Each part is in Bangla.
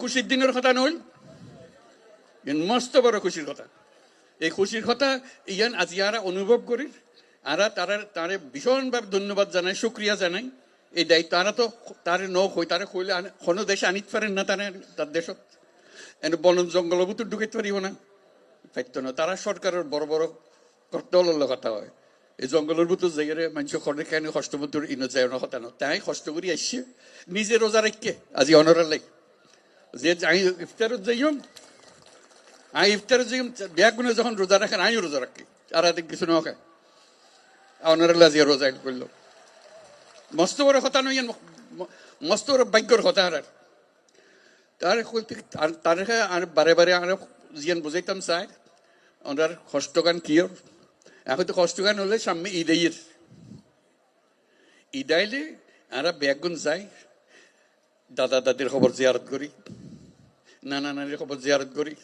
খুশির দিনের কথা নইল মস্ত বড় খুশির কথা। এই খুশির কথা ইয়ান আজি আরা অনুভব করি, আরা তারা তারে ভীষণভাবে ধন্যবাদ জানাই, শুক্রিয়া জানাই। এই দায়িত্ব আরা তো তারে ন হই তারে কইলে কোনো দেশে আনিতে পারেন না তারা, তার দেশত। এনে বন জঙ্গল ভিতর ঢুকাইতে পারিব না। পাইতো না। তারা সরকারের বড় বড় দলের কথা হয়। এই জঙ্গলের ভিতর জায়গায় মানুষ খড়ে কেন কষ্ট ভিতর ইনো যায় না কথা না তাই কষ্ট করি আসছে নিজে রোজা রাখকে আজি অনরের লাই যে আমি ইফতারত যাইম আমি ইফতারত যাইম ব্যাগুনে যখন রোজা রাখেন আমিও রোজা রাখি। আর আদিক কিছু না খায়। অনরের লাজি রোজা করল। মস্ত বড় কথা নই মস্ত বড় ভাগ্যর কথা আর। তার তার আর বারে বারে আর জিয়ান বুঝাইতাম চাই ওনার কষ্টগান কিয়র এখন তো কষ্টগান হলে সামনে ঈদের ঈদাইলে আরা ব্যাগুন যাই দাদা দাদির খবর জিয়ারত করি। নানা নানির খবর জিয়ারত করি।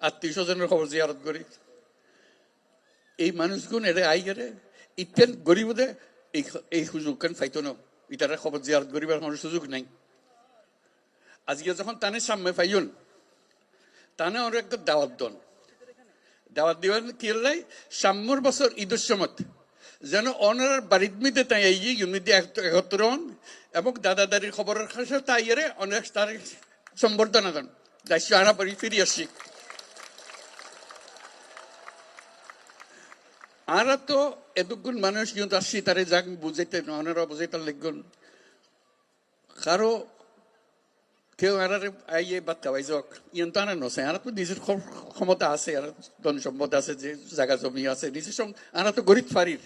আত্মীয় স্বজনের খবর জিয়ারত করি। এই মানুষগুন এরে আই গেলে ইতেন গরিবদে এই এই কেন ফাইতো না? ইটারা খবর জিয়ারত করিবার কোনো সুযোগ নাই। আজকে যখন তানে সামনে পাইন তানে ওর একটা দাওয়াত দন। দাওয়াত দিবেন কি লাই সাম্যর বছর ঈদের সময় যেন অনার বাড়ির মিতে তাই এই ইউনিটি একত্র হন এবং দাদা দাদির খবরের কাছে তাই এরে অনেক তার সম্বর্ধনা দেন দায়িত্ব আনা পারি ফিরে আসি আরা তো এতক্ষণ মানুষ কিন্তু আসছি তারে যাক, বুঝাইতে ওনারা বুঝাইতে লিখুন কারও কেউ আর আইয়ে বাদ খাওয়াই যাক, ইয়ন তো আনা নছে। আর তো নিজের ক্ষমতা আছে, আর ধন সম্পদ আছে, যে জায়গা, জমি আছে, নিজের সঙ্গে আনা তো গরিব ফারির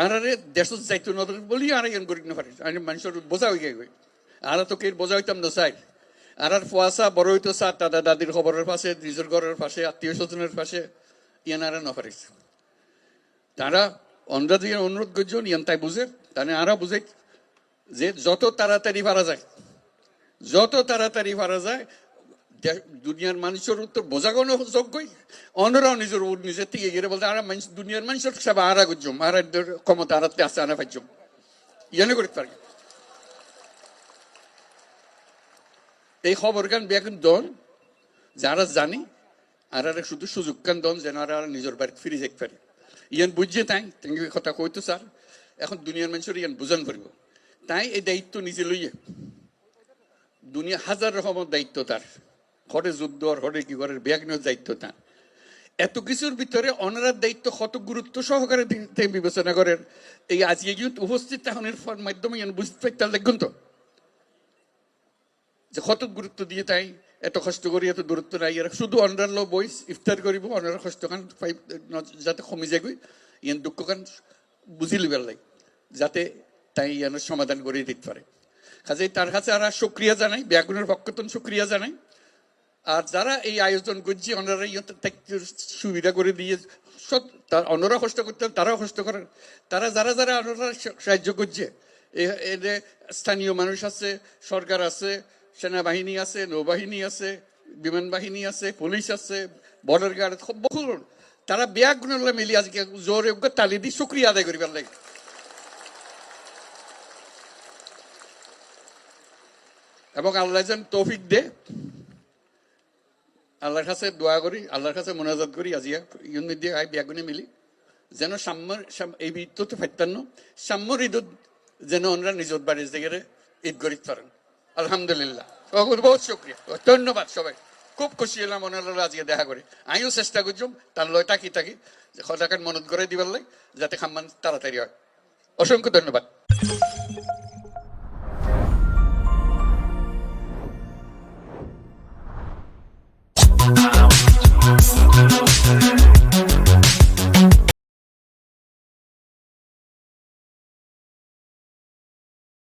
আর আরে দেশত যাইতো নদর বলি আর ইয়ন গরিব না ফারির মানুষের বোঝা হয়ে গেছে। আর তো বোঝা হইতাম না চাই আর আর ফুয়াশা বড় হইতো চা দাদা দাদির খবরের পাশে, নিজের ঘরের পাশে, আত্মীয় স্বজনের পাশে ইয়ান আর না পারিস। তারা অন্ধ্রা দিয়ে অনুরোধ করছেন ইয়ান তাই বুঝে তাহলে আরা বুঝে যে যত তাড়াতাড়ি পারা যায়, যত তাড়াতাড়ি পারা যায় দুনিয়ার মানুষের উত্তর বোঝা কোনো যোগ্যই। অন্যরাও নিজের নিজের থেকে গিয়ে বলতে, আর মানুষ দুনিয়ার মানুষের সব আরা গুজম আর ক্ষমতা আরাতে আছে, আনা পাইজম ইয়ানে করতে পারি এই খবর গান বেগুন দন। যারা জানি, আর আর শুধু সুযোগ কান দন যেন আর নিজের বাড়িতে ফিরে যেতে পারি। ইয়ান বুঝছে তাই তেঙ্গি কথা কইতো স্যার। এখন দুনিয়ার মানুষের ইয়ান বুঝান পারিব। তাই এই দায়িত্ব নিজে লইয়ে। দুনিয়া হাজার রকমের দায়িত্ব তার। ঘরে যুদ্ধ, আর ঘরে কি ঘরের ব্যাগনের দায়িত্ব তার। এত কিছুর ভিতরে অনারার দায়িত্ব কত গুরুত্ব সহকারে তিনি- তিনি বিবেচনা করেন। এই আজকে কিন্তু উপস্থিত তাহনের মাধ্যমে বুঝতে পারতে দেখুন তো যে কত গুরুত্ব দিয়ে তাই এত কষ্ট করি, এত দূরত্ব নাই। এরা শুধু লো বইস ইফতার করিব অনার কষ্ট কান পাই যাতে কমি যায়গৈ ইয়ান দুঃখ কান বুঝি লিবার লাই যাতে তাই ইয়ানোর সমাধান করে দিতে পারে। কাজে তার কাছে আর সুক্রিয়া জানাই ব্যাগুনের পক্ষতন সুক্রিয়া জানাই। আর যারা এই আয়োজন করছে থাকতে সুবিধা করে দিয়ে সব তার অন্যরা কষ্ট করতে তারাও কষ্ট করেন তারা যারা যারা ওনারা সাহায্য করছে স্থানীয় মানুষ আছে, সরকার আছে সেনাবাহিনী আছে, নৌবাহিনী আছে বিমান বাহিনী আছে, পুলিশ আছে বর্ডার গার্ড বহু তারা ব্যাগ গুণলে মিলি আজকে জোরে তালি দি শুক্রিয়া আদায় করিবার লাগে এবং আল্লাহ যেন তৌফিক দে। আল্লাহর কাছে দোয়া করি, আল্লাহর কাছে মোনাজাত করি আজিয়া ইউনিট দিয়ে আই বিয়াগুনে মিলি। যেন সাম্যর এই ঈদ তো ফাইতান্ন সাম্যর ঈদত যেন ওনারা নিজের বাড়ির জায়গায় ঈদ করিতে পারেন। আলহামদুলিল্লাহ। বহুত শুক্রিয়া। ধন্যবাদ সবাই। খুব খুশি হলাম ওনারা আজকে দেখা করে। আমিও চেষ্টা করছিলাম তার লয় টাকি টাকি যে সদাকার মনত করে দিবার লাগে, যাতে খাম্মান তাড়াতাড়ি হয়। অসংখ্য ধন্যবাদ।